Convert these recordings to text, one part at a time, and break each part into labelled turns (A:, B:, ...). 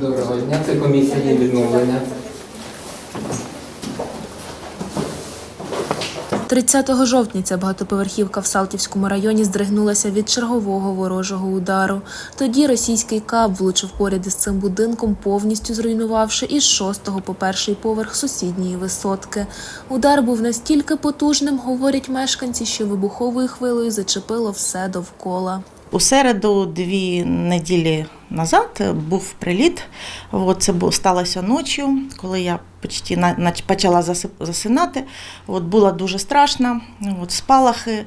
A: Доброго дня, це комісія відновлення.
B: 30 жовтня ця багатоповерхівка в Салтівському районі здригнулася від чергового ворожого удару. Тоді російський кап влучив поряд із цим будинком, повністю зруйнувавши із шостого по перший поверх сусідньої висотки. Удар був настільки потужним, говорять мешканці, що вибуховою хвилею зачепило все довкола.
C: У середу, дві неділі назад, був приліт. Це сталося ночі, коли я почти почала засинати. От було дуже страшно. От спалахи,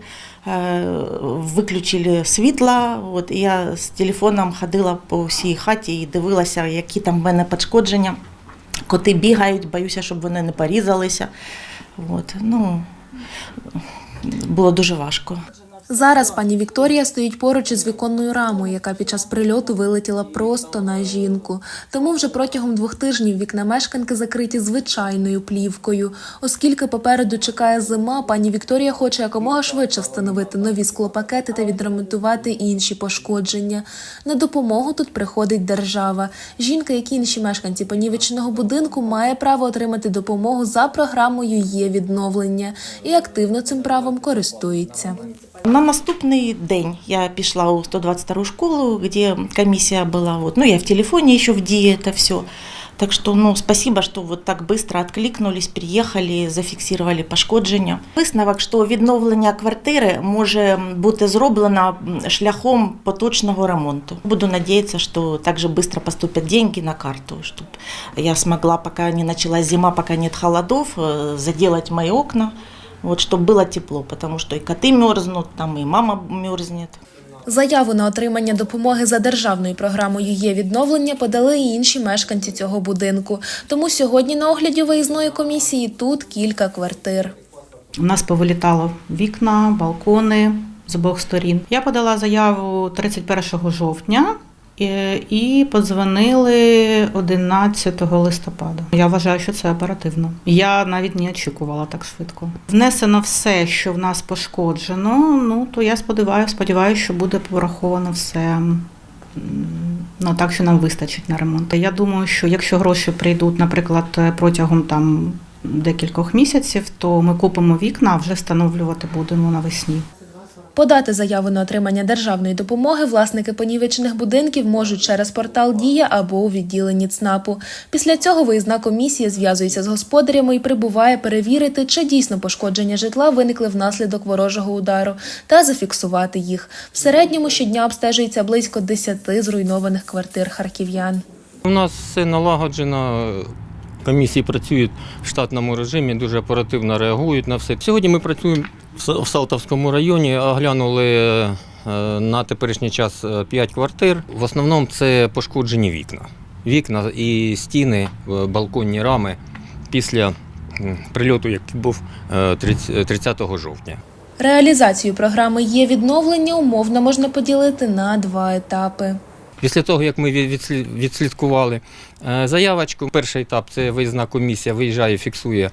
C: е, виключили світла. От я з телефоном ходила по всій хаті і дивилася, які там в мене пошкодження. Коти бігають, боюся, щоб вони не порізалися. От, ну, було дуже важко.
B: Зараз пані Вікторія стоїть поруч із віконною рамою, яка під час прильоту вилетіла просто на жінку. Тому вже протягом двох тижнів вікна мешканки закриті звичайною плівкою. Оскільки попереду чекає зима, пані Вікторія хоче якомога швидше встановити нові склопакети та відремонтувати інші пошкодження. На допомогу тут приходить держава. Жінка, як і інші мешканці понівеченого будинку, має право отримати допомогу за програмою є відновлення і активно цим правом користується.
C: На наступний день я пішла у 122 школу, где комиссия была. Вот. Ну, я в телефоне еще в ДИИ это все. Так что, ну, спасибо, що вот так быстро откликнулись, приїхали, зафіксували пошкодження. Висновок, що відновлення квартири може бути зроблено шляхом поточного ремонту. Буду надіятися, що так же быстро поступят деньги на карту, щоб я смогла, пока не началась зима, пока нет холодов, э, заделать мои окна, вот, чтобы было тепло, потому что и коты мерзнут, там и мама мерзнет.
B: Заяву на отримання допомоги за державною програмою є відновлення подали і інші мешканці цього будинку. Тому сьогодні на огляді виїзної комісії тут кілька квартир.
D: У нас повилітало вікна, балкони з обох сторін. Я подала заяву 31 жовтня е, і подзвонили 11 листопада. Я вважаю, що це оперативно. Я навіть не очікувала так швидко. Внесено все, що в нас пошкоджено. Ну то я сподіваюся, сподіваюся, що буде пораховано все. Ну, так, що нам вистачить на ремонт. Я думаю, що якщо гроші прийдуть, наприклад, протягом там декількох місяців, то ми купимо вікна, а вже встановлювати будемо навесні.
B: Подати заяву на отримання державної допомоги власники понівечених будинків можуть через портал Дія або у відділенні ЦНАПу. Після цього виїзна комісія зв'язується з господарями і прибуває перевірити, чи дійсно пошкодження житла виникли внаслідок ворожого удару, та зафіксувати їх. В середньому щодня обстежується близько 10 зруйнованих квартир харків'ян.
E: У нас налагоджено. Комісії працюють в штатному режимі, дуже оперативно реагують на все. Сьогодні ми працюємо в Салтовському районі, оглянули е, на теперішній час 5 квартир. В основному це пошкоджені вікна. Вікна і стіни, е, балконні рами після прильоту, який був е, 30 30 жовтня.
B: Реалізацію програми є відновлення умовно можна поділити на два етапи.
E: Після того, як ми відслідкували е, заявочку, перший етап це виїзна комісія виїжджає, фіксує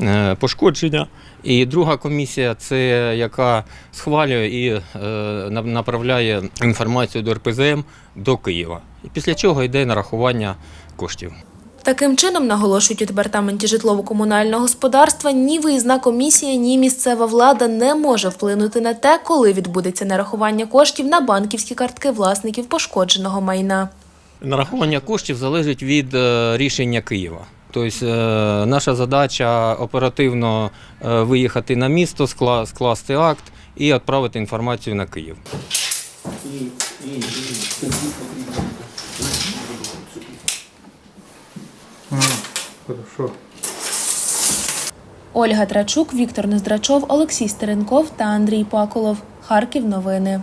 E: е, пошкодження. І друга комісія це яка схвалює і е, направляє інформацію до РПЗМ до Києва. І після чого йде нарахування коштів.
B: Таким чином, наголошують у департаменті житлово-комунального господарства, ні виїзна комісія, ні місцева влада не може вплинути на те, коли відбудеться нарахування коштів на банківські картки власників пошкодженого майна.
E: Нарахування коштів залежить від е, рішення Києва. Тобто е, наша задача оперативно е, виїхати на місто, скла- скласти акт і відправити інформацію на Київ.
A: Хорошо.
B: Ольга Трачук, Віктор Нездрачов, Олексій Стеренков та Андрій Паколов. Харків новини.